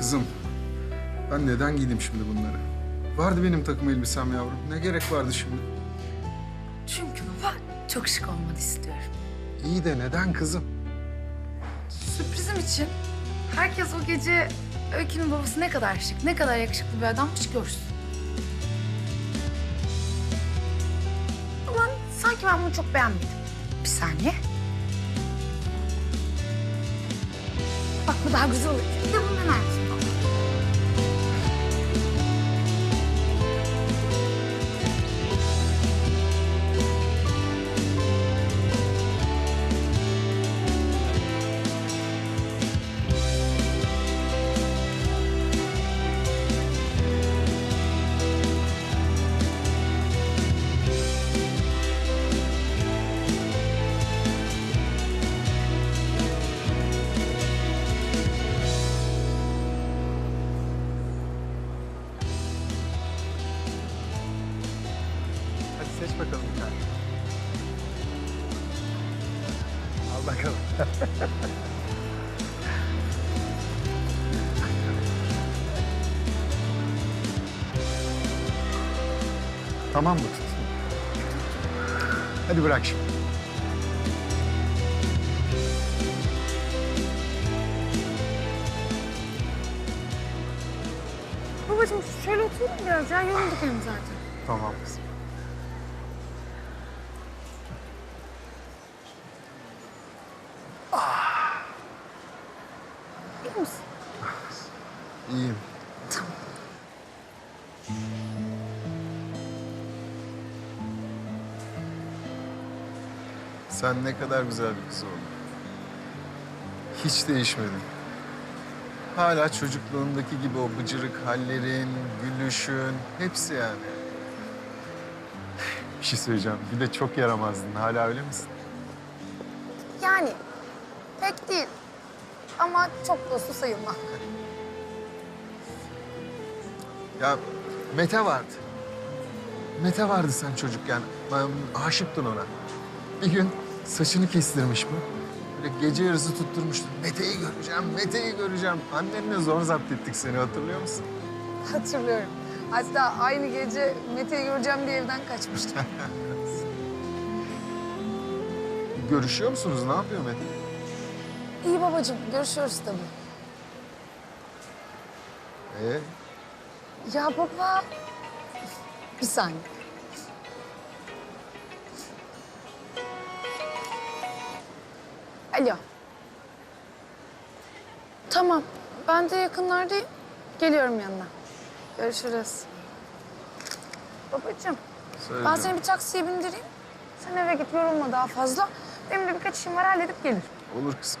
Kızım, ben neden giydim şimdi bunları? Vardı benim takım elbisem yavrum. Ne gerek vardı şimdi? Çünkü baba çok şık olmanı istiyorum. İyi de neden kızım? Sürprizim için herkes o gece Öykü'nün babası ne kadar şık, ne kadar yakışıklı bir adammış görsün. Ama sanki ben bunu çok beğenmedim. Bir saniye. Bak bu daha güzel olur. Bir de bunu dener bakalım bir tane. Al bakalım. tamam mı? Hadi bırak şimdi. Babacığım şöyle oturalım biraz ya. Yorulduk hem zaten. Tamam kızım. İyi misin? İyiyim. Tamam. Sen ne kadar güzel bir kız oldun. Hiç değişmedin. Hala çocukluğundaki gibi o bıcırık hallerin, gülüşün, hepsi yani. Bir şey söyleyeceğim. Bir de çok yaramazdın. Hala öyle misin? Yani pek değil. Ama çok da su sayılmaz. Ya Mete vardı. Mete vardı sen çocukken. Ben aşıktın ona. Bir gün saçını kestirmiş mi? Böyle gece yarısı tutturmuştu. Mete'yi göreceğim, Mete'yi göreceğim. Annenle zor zapt ettik seni hatırlıyor musun? Hatırlıyorum. Hatta aynı gece Mete'yi göreceğim diye evden kaçmıştım. Görüşüyor musunuz? Ne yapıyor Mete? İyi babacığım, görüşüyoruz tabii. Ee, Ya baba... Bir saniye. Alo. Tamam, ben de yakınlardayım. Geliyorum yanına. Görüşürüz. Babacığım, söyle. ben seni bir taksiye bindireyim. Sen eve git, yorulma daha fazla. Benim de birkaç işim var, halledip gelir. Olur kızım.